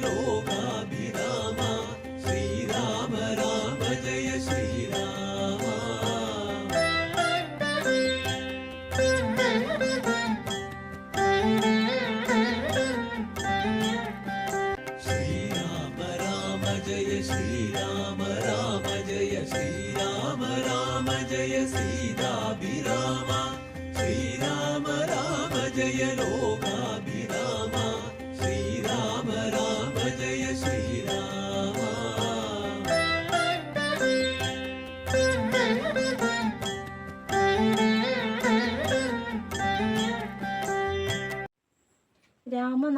रोगाभिरामा श्रीराम राम, जय श्रीराम। श्रीराम राम, जय श्रीराम राम, जय श्रीराम राम, जय सीताभिराम। श्रीराम राम, जय रोगाभि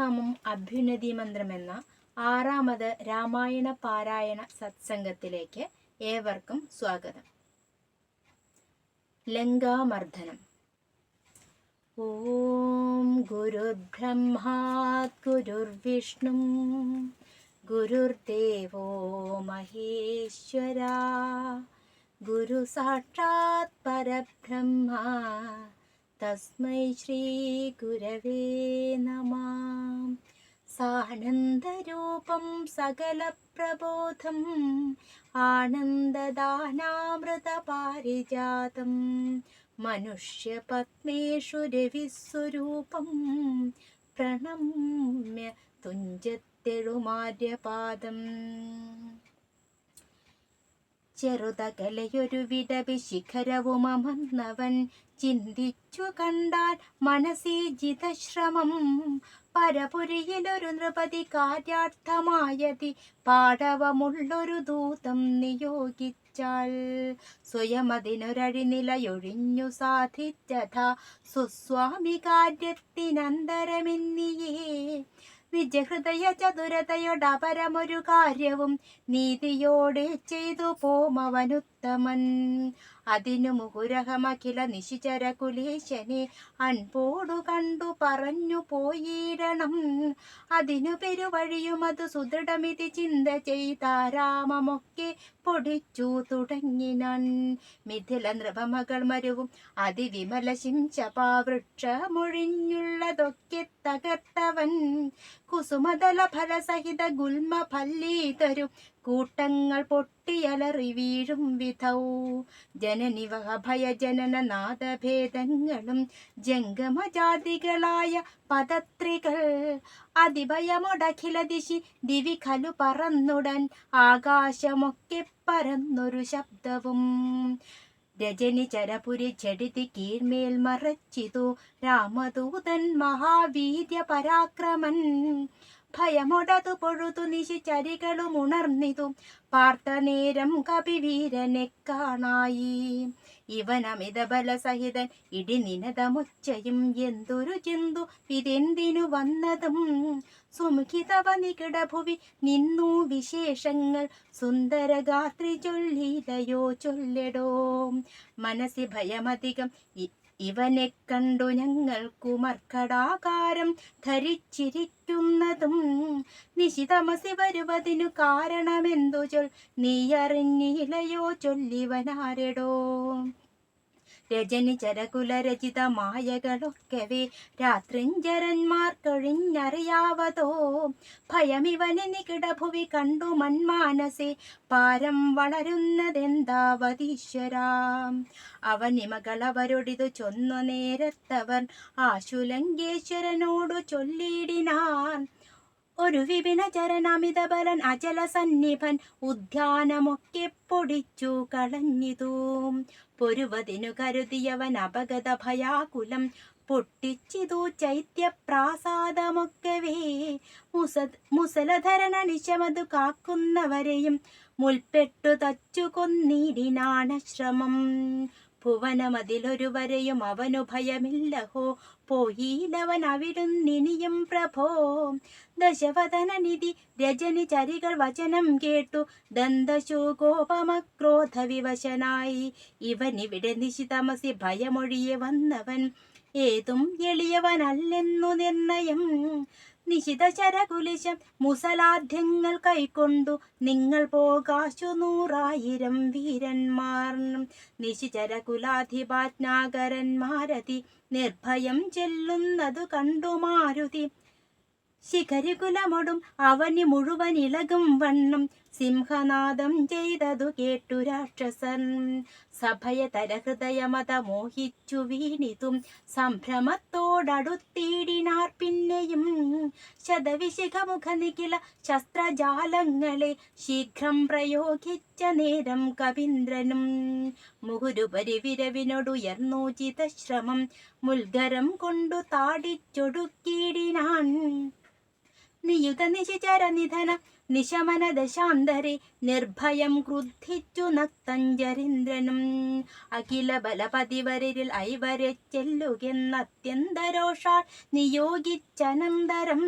രാമനാമം അഭ്യുന്നതി മന്ത്രം എന്ന ആറാമത് രാമായണ പാരായണ സത്സംഗത്തിലേക്ക് ഏവർക്കും സ്വാഗതം. ലങ്കാമർദ്ദനം. ഓം ഗുരുർബ്രഹ്മാ ഗുരുർവിഷ്ണു ഗുരുർദേവോ മഹേശ്വര. ഗുരു സാക്ഷാത് പരബ്രഹ്മ തസ്മൈ ശ്രീ ഗുരവേ നമ. സാനന്ദരൂപം സകലപ്രബോധം ആനന്ദദാനാമൃതപാരിജാതം മനുഷ്യപത്മേഷു രവിസ്വരൂപം പ്രണമ്യ തുഞ്ചത്തെഴുമാര്യപാദം. ചെറുതകലയൊരു വിടവി ശിഖരവും അമർന്നവൻ ചിന്തിച്ചു കണ്ടാൽ മനസ്സി ജിതശ്രമം. പരപുരിയിലൊരു നൃപതി കാര്യാർത്ഥമായതി പാടവമുള്ളൊരു ദൂതം നിയോഗിച്ചാൽ സ്വയമതിനൊരഴി നിലയൊഴിഞ്ഞു സാധിച്ചഥ സുസ്വാമി കാര്യത്തിനന്തരമെന്നിയേ. നിജഹൃദയ ചതുരതയോടപരമൊരു കാര്യവും നീതിയോടെ ചെയ്തു പോമവനുത്തമൻ. അതിനു മുഹുരഹമഖില നിശിചര കുലേശനെ അൻപോടു കണ്ടു പറഞ്ഞു പോയിരണം അതിനു പെരുവഴിയും അത് സുദൃഢമിതി ചിന്ത ചെയ്താരാമമൊക്കെ പൊടിച്ചു തുടങ്ങിനാൻ. മിഥില നൃപമകൾ മരുവും അതിവിമല ശിംശപാവൃക്ഷമൊഴിഞ്ഞുള്ളതൊക്കെ തകർത്തവൻ. കുസുമതല ഫലസഹിത ഗുൽമ ഫല്ലീതരും കൂട്ടങ്ങൾ പൊട്ടിയലറി വീഴും വിധൗ. ജനനിവഹ ഭയജനന നാദഭേദങ്ങളും ജംഗമജാതികളായ പദത്രികൾ. അതിഭയമൊടഖില ദിശി ദിവി ഖലു പറന്നുടൻ ആകാശമൊക്കെ പരന്നൊരു ശബ്ദവും. രജനി ചരപുരി ചെടിതി കീഴ്മേൽ മറച്ചിതു. രാമദൂതൻ മഹാവീര്യ പരാക്രമൻ. ഭയമൊടതു പൊഴുതു നിശിചരികളും ഉണർന്നിതു. പാർത്ത നേരം കപിവീരനെ കാണായി. ഇവനമിത ബലസഹിതൻ ഇടിനിനതമുച്ചയും എന്തൊരു ചിന്തു ഇതെന്തിനു വന്നതും? സുമുഖിതവ നികിട ഭുവി നിന്നു വിശേഷങ്ങൾ സുന്ദരഗാത്രി ചൊല്ലിലയോ ചൊല്ലടോ. മനസ്സി ഭയമധികം ഇവനെ കണ്ടു ഞങ്ങൾ മർക്കടാകാരം ധരിച്ചിരിക്കുന്നതും. നിശിതമസി വരുവതിനു കാരണമെന്തു ചൊൽ? നീയറിഞ്ഞിലയോ ചൊല്ലിവനാരെടോ? രജനി ചരകുലരചിത മായകളൊക്കവേ രാത്രിഞ്ചരന്മാർ കഴിഞ്ഞറിയാവതോ ഭയമിവന് നികിടഭുവി കണ്ടു മന്മാനസെ പാരം വളരുന്നതെന്താവതീശ്വരാം? അവനിമകളവരൊടിതു ചൊന്നു നേരത്തവർ ആശുലങ്കേശ്വരനോടു ചൊല്ലിയിടിനാൻ ഒരു വിപിന ചരനമിത ബലൻ അചല സന്നിഭൻ ഉദ്യാനമൊക്കെ പൊടിച്ചു കളഞ്ഞിതു. പൊരുവതിനു കരുതിയവൻ അപഗത ഭയാകുലം പൊട്ടിച്ചിതു. ചൈത്യപ്രാസാദമൊക്കവേ മുസ മുസലധരണ നിശമതു കാക്കുന്നവരെയും മുൽപ്പെട്ടു തച്ചു ഭുവനമതിലൊരുവരെയും അവനു ഭയമില്ലഹോ. പോയിലവൻ അവിടുന്നിനിയും പ്രഭോ. ദശവദന നിധി രജനി ചരികൾ വചനം കേട്ടു. ദന്തശോകോപമക്രോധ വിവശനായി ഇവനിവിടെ നിശിതമസി ഭയമൊഴിയെ വന്നവൻ. ഏതും എളിയവനല്ലെന്നു നിർണയം. നിശിത ശരകുലിശം മുസലാദ്യങ്ങൾ കൈക്കൊണ്ടു നിങ്ങൾ പോകാശു നൂറായിരം വീരന്മാർ. നിശിചരകുലാധിപാജ്ഞാകരന്മാരതി നിർഭയം ചെല്ലുന്നതു കണ്ടു മാരുതി. ശിഖരികുലമൊടും അവനി മുഴുവൻ ഇളകും വണ്ണം സിംഹനാദം ചെയ്തതു കേട്ടു രാക്ഷസൻ. സഭയ തരഹൃദയമത മോഹിച്ചു വീണിതും സംഭ്രമത്തോടടുത്തിടിനാർ പിന്നെയും ശതവിശിഖമുഖ ശസ്ത്രജാലങ്ങളെ ശീഘ്രം പ്രയോഗിച്ച നേരം കവീന്ദ്രനും. മുഹുരുപരി വിരവിനോടുയർന്നു ചിതശ്രമം മുൽഗരം കൊണ്ടു താടിച്ചൊടുക്കിയിടിനാൻ. നിയുത നിശിചര നിധന നിശമന ദശാന്തരെ നിർഭയം ക്രുദ്ധിച്ചു നക്തഞ്ചരീന്ദ്രനും. അഖില ബലപതിവരിൽ ഐവരെ ചെല്ലുകെന്നത്യന്തരോഷാൽ നിയോഗിച്ചനന്തരം.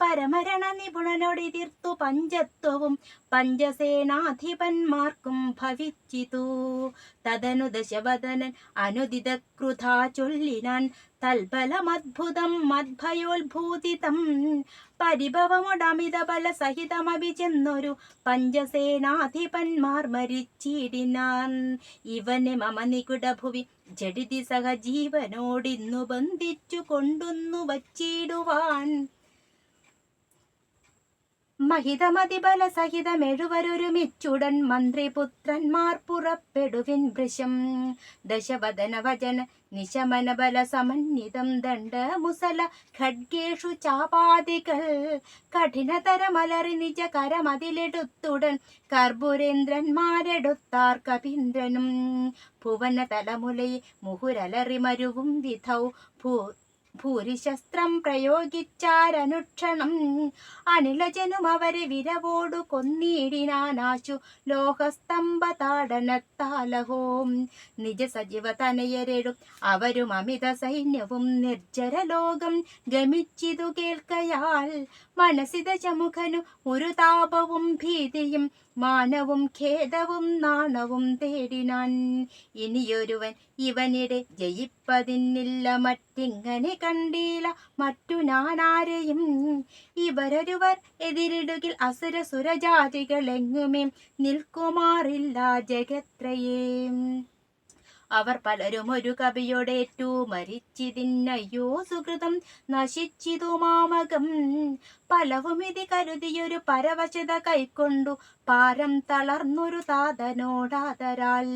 പരമരണ നിപുണനോടെതിർത്തു പഞ്ചത്വവും പഞ്ചസേനാധിപന്മാർക്കും ഭവിച്ചിതു. തദനു ദശവദനൻ അനുദിത ക്രുധാ ചൊല്ലിനാൻ തൽബലമദ്ഭുതം മദ്ഭയോത്ഭൂതിതം പരിഭവമുടമിത ബല ചെന്നൊരു പഞ്ചസേനാധിപന്മാർ മരിച്ചിടിനാൻ. ഇവനെ മമ നികുടഭുവി ജഡിതി സഹജീവനോടിന്നു ബന്ധിച്ചു കൊണ്ടുന്നു വച്ചിടുവാൻ. മഹിതമതിബല സഹിതമെഴുവരൊരുമിച്ചുടൻ മന്ത്രിപുത്രന്മാർ പുറപ്പെടുവിൻ വൃശം ദശവദന വചന നിശമന ബല സമന്വിതം ദണ്ഡ മുസല ഖഡ്ഗേഷു ചാപാദികൾ കഠിനതരമലറി നിജ കരമതിലെടുത്തുടൻ കർപ്പുരേന്ദ്രന്മാരെടുത്താർ കപീന്ദ്രനും. ഭുവന തലമുലയെ മുഹുരലറി മരുവും വിധൗ ഭൂ ഭൂരിശസ്ത്രം പ്രയോഗിച്ചാരനുക്ഷണം. അനിലജനും അവരെ വിരവോടു കൊന്നിടിനാനാശു. ലോഹസ്തംഭ താടനത്താലഹോം നിജ സജീവ തനയരെടും അവരും അമിത സൈന്യവും നിർജര ലോകം ഗമിച്ചിതു കേൾക്കയാൽ മനസിത ചമുഖനു ഒരു താപവും ഭീതിയും മാനവും ഖേദവും നാണവും തേടിനാൻ ഇനിയൊരുവൻ ഇവനിടെ ജയിപ്പതിന്നില്ല. മറ്റിങ്ങനെ കണ്ടീല. മറ്റു ഞാനാരെയും ഇവരൊരുവർ എതിരിടുകിൽ അസുര സുരജാതികൾ എങ്ങുമേ നിൽക്കുമാറില്ല ജഗത്രയേം. അവർ പലരും ഒരു കവിയോടേറ്റു മരിച്ചിതിന്നയ്യോ സുഹൃതം നശിച്ചിതു മാമകം. പലവും ഇത് കരുതിയൊരു പരവശത കൈക്കൊണ്ടു പാരം തളർന്നൊരു താതനോടാതരാൽ.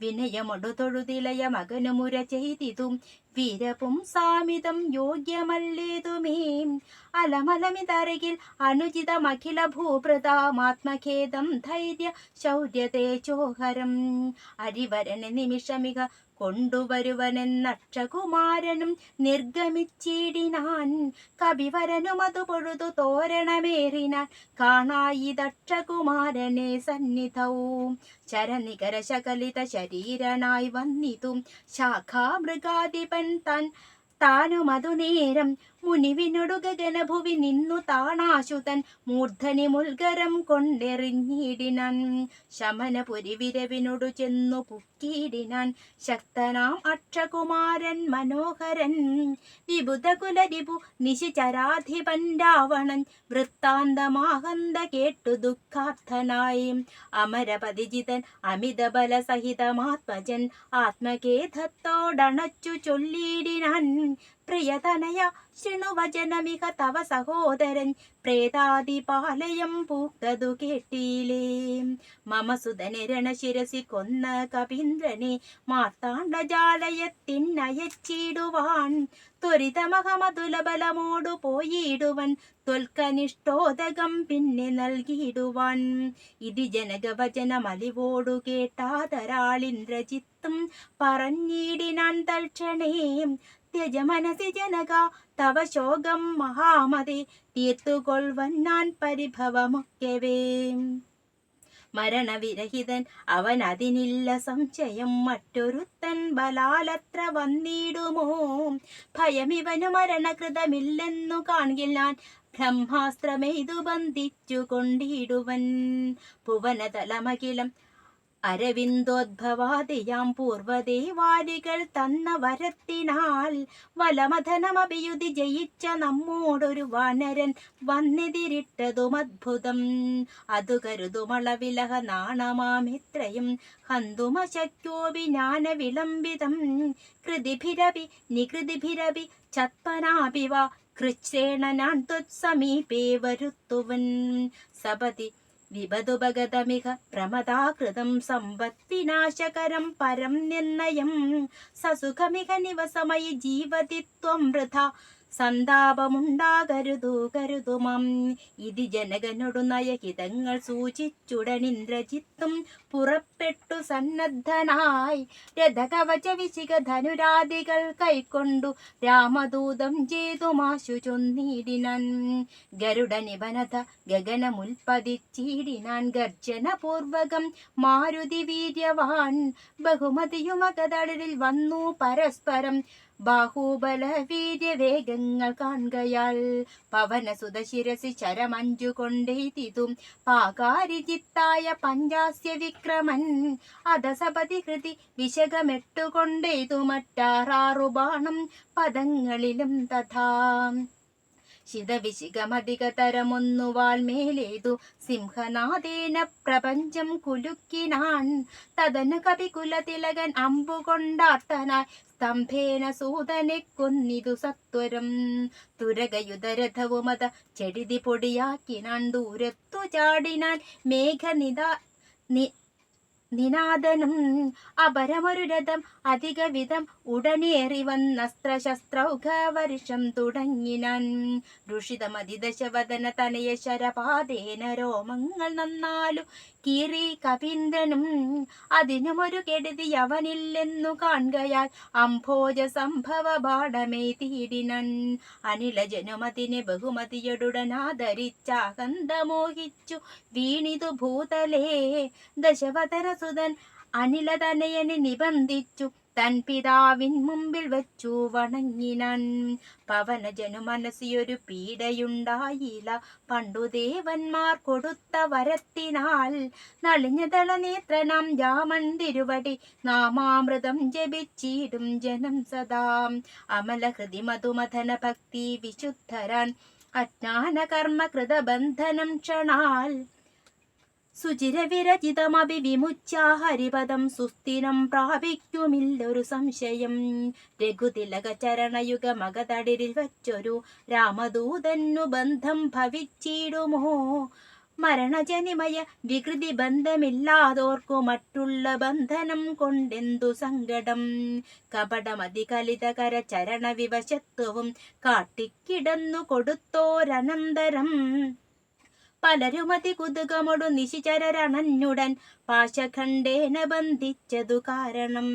വിനയമൊടു തൊഴുതിലയ മകനുമുര ചെയ്തിതും വീരവും സാമിതം യോഗ്യമല്ലേതുമേ. അലമലമിതരകിൽ അനുചിതമഖില ഭൂപ്രതാമാത്മഖേദം ധൈര്യ ശൗര്യതേ ചോഹരം. അരിവരന് നിമിഷമിക കൊണ്ടുവരുവനെന്നക്ഷകുമാരനും നിർഗമിച്ചിടിനാൻ. കവിവരനും അതു പൊഴുതു തോരണമേറിനാൻ കാണായിതക്ഷകുമാരനെ സന്നിധവും. ശരനികര ശകലിത ശരീരനായി വന്നിതും ശാഖാമൃഗാധിപൻ താൻ താനും അതു നേരം മുനിവിനൊടു ഗഗനഭുവി നിന്നു താണാശുതൻ. മൂർധനി മുൽഗരം കൊണ്ടെറിഞ്ഞിടിനാൻ. ശമനപുരി വിരവിനോടു ചെന്നു പുക്കിയിടിനാൻ ശക്തനാം അക്ഷകുമാരൻ മനോഹരൻ. വിബുധകുലരിപു നിശിചരാധിപൻ രാവണൻ വൃത്താന്തമാകന്ത കേട്ടു ദുഃഖാർത്ഥനായി. അമരപതിജിതൻ അമിത ബല സഹിതമാത്മജൻ ആത്മഖേദത്തോടണച്ചു ചൊല്ലിയിടിനാൻ പ്രിയതനയ ശൃണുവചനമിക തവ സഹോദരൻ പ്രേതാദിപാലയം പൂക്തതു കേട്ടീലേ. മമ രണശിരസി കൊന്ന കവീന്ദ്രനെ മാർത്താണ്ഡജാലയത്തിനയച്ചിടുവാൻ ത്വരിതമഹമതുലബലമോടു പോയിടുവൻ തൊൽക്കനിഷ്ടോദകം പിന്നെ നൽകിയിടുവാൻ. ഇതി ജനകവചന മലിവോടു കേട്ടാതരാളിന്ദ്രജിത്തും പറഞ്ഞിടിനാൻ തൽക്ഷണേ ത്യജ മനസി ജനക തവ ശോകം മഹാമതി തീർത്തുകൊള്ളുവൻ ഞാൻ പരിഭവമൊക്കവേ. മരണവിരഹിതൻ അവൻ അതിനില്ല സംശയം മറ്റൊരുത്തൻ ബലാലത്ര വന്നിടുമോ? ഭയമിവനു മരണകൃതമില്ലെന്നു കാണിൽ ഞാൻ ബ്രഹ്മാസ്ത്രമെയ്തു ബന്ധിച്ചു കൊണ്ടിടുവൻ ഭുവനതലമകിലം അരവിന്ദോദ്ഭവാദിയാം പൂർവദേവാദികൾ തന്ന വരത്തിനാൽ വലമഥനമഭിയുതി ജയിച്ച നമ്മോടൊരു വാനരൻ വന്നെതിരിട്ടതും അത്ഭുതം. അതു കരുതുമളവിലഹ നാണമാമിത്രയും ഹന്തുമശക്യോപി ജ്ഞാന വിളംബിതം കൃതിഭിരവി നികൃതിഭിരവി ചത്മനാഭിവ കൃച്ഛേണനാൻ ത്വത്സമീപേ വരുത്തുവൻ. സപതി വിപതുപഗതമിക പ്രമദാകൃതം സമ്പത്തിനാശകരം പരം നിർണയം. സസുഖമിഹ നിവസമയി ജീവതി ത്വം വൃഥ സന്താപമുണ്ടാകരുതു കരുതുമം. ഇതി ജനകനൊടു നയഹിതങ്ങൾ സൂചിച്ചുടനിന്ദ്രജിത്തും പുറപ്പെട്ടു സന്നദ്ധനായി. രഥകവച വിശിക ധനുരാദികൾ കൈക്കൊണ്ടു രാമദൂതം ചെയ്തുമാശു ചൊന്നീടിനൻ. ഗരുഡ നിബനത ഗഗനമുൽപ്പതിച്ചീടിനാൻ ഗർജനപൂർവകം മാരുതി വീര്യവാൻ. ബഹുമതിയുമകതളിൽ വന്നു പരസ്പരം ബാഹുബല വീര്യവേഗങ്ങൾ കാണുകയാൽ പവനസുത ശിരസി ശരമഞ്ചു കൊണ്ടെയ്തിതും പാകാരിജിത്തായ പഞ്ചാസ്യ വിക്രമൻ അധസപതി കൃതി വിശകമെട്ടുകൊണ്ടെയ്തു മറ്റാറാറു ബാണം പദങ്ങളിലും തഥാ. ശിതവിശികമധികതരമൊന്നു വാൾമേലേതു സിംഹനാദേന പ്രപഞ്ചം കുലുക്കിനാൻ. തതനു കവികുലതിലകൻ അമ്പുകൊണ്ടാർത്തനായി സ്തംഭേന സൂതനെ കൊന്നിതു സത്വരം. തുരകയുധരഥവുമത ചെടിതി പൊടിയാക്കിനാൻ ദൂരത്തു ചാടിനാൻ മേഘനിത നിനാദനം അപരമൊരു രഥം അധികവിധം ഉടനേറി വന്നസ്ത്രശസ്ത്രൗഘവർഷം തുടങ്ങിനാൻ. ഋഷിതമതിദശവദന തനയ ശരപാതേന രോമങ്ങൾ നന്നാലു. കീറി കവീന്ദ്രനും അതിനുമൊരു കെടുതി അവനില്ലെന്നു കാണുകയാൽ അംഭോജ സംഭവ പാഠമേ തീടിനൻ. അനിലജനുമതിനെ ബഹുമതിയൊടുടനാദരിച്ചാകന്ത മോഹിച്ചു വീണിതു ഭൂതലേ ദശവതരസുതൻ അനിലതനയനെ നിബന്ധിച്ചു. തൻ പിതാവിൻ മുമ്പിൽ വച്ചു വണങ്ങിനാൻ. പവനജനു മനസ്സിയൊരു പീഡയുണ്ടായില്ല പണ്ടു ദേവന്മാർ കൊടുത്ത വരത്തിനാൽ നളിഞ്ഞതള നേത്രനാം രാമൻ തിരുവടി നാമാമൃതം ജപിച്ചിടും ജനം സദാം. അമലഹൃതി മധുമഥന ഭക്തി വിശുദ്ധരാൻ. അജ്ഞാന കർമ്മ കൃതബന്ധനം ക്ഷണാൽ സുചിരവിരചിതമഭി വിമുച്ച ഹരിപദം സുസ്ഥിരം പ്രാപിക്കുമില്ലൊരു സംശയം. രഘുതിലക ചരണയുഗ മകതടിരിൽ വച്ചൊരു രാമദൂതന്നു ബന്ധം ഭവിച്ചിടുമോ? മരണജനിമയ വികൃതി ബന്ധമില്ലാതോർക്കു മറ്റുള്ള ബന്ധനം കൊണ്ടെന്തു സങ്കടം? കപടമതികലിതകര കലിതകര ചരണവിവശത്വവും കാട്ടിക്കിടന്നു കൊടുത്തോരനന്തരം പലരുമതി കുതുകമൊടു നിശിചരരണഞ്ഞുടൻ പാശഖണ്ഡേന ബന്ധിച്ചതു കാരണം.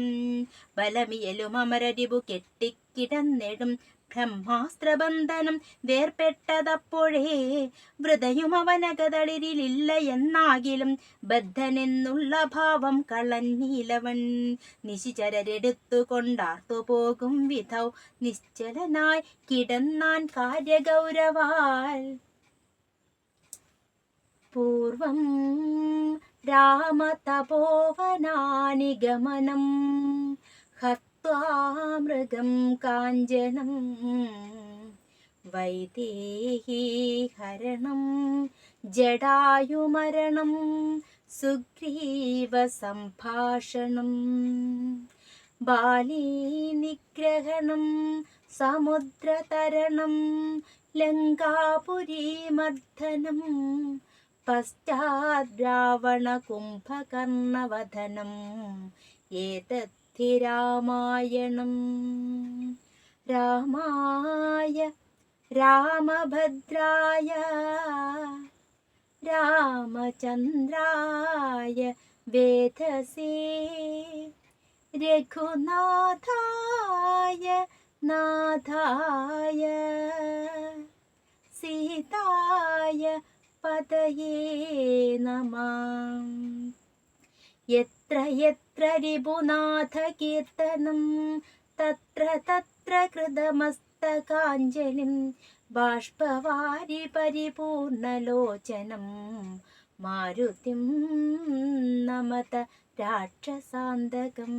ബലമിയലും അമരരിവു കെട്ടിക്കിടന്നിടും ബ്രഹ്മാസ്ത്രബന്ധനം വേർപെട്ടതപ്പോഴേ വൃതയും അവനകതളിരിലില്ല എന്നാകിലും ബദ്ധനെന്നുള്ള ഭാവം കളഞ്ഞീലവൻ നിശിചരരെടുത്തു കൊണ്ടാർത്തു പോകും വിധൗ നിശ്ചലനായി കിടന്നാൻ കാര്യഗൗരവാൽ. പൂർവം രാമതപോവനാനി ഗമനം ഹത്വാ മൃഗം കാഞ്ചനം. വൈദേഹി ഹരണം. ജടായുമരണം. സുഗ്രീവ സംഭാഷണം. पश्चाद् रावणकुम्भकर्णवधनं एतद्धि रामायणम् रामाय रामभद्राय रामचन्द्राय वेधसे रघुनाथाय नाथाय सीताय പതയേ നമ. എത്ര എത്ര രിപുനാഥ കീർത്തനം തത്ര തത്ര കൃതമസ്തകാഞ്ജലിം ബാഷ്പവാരി പരിപൂർണലോചനം മാരുതിം നമത രാക്ഷസാന്തകം.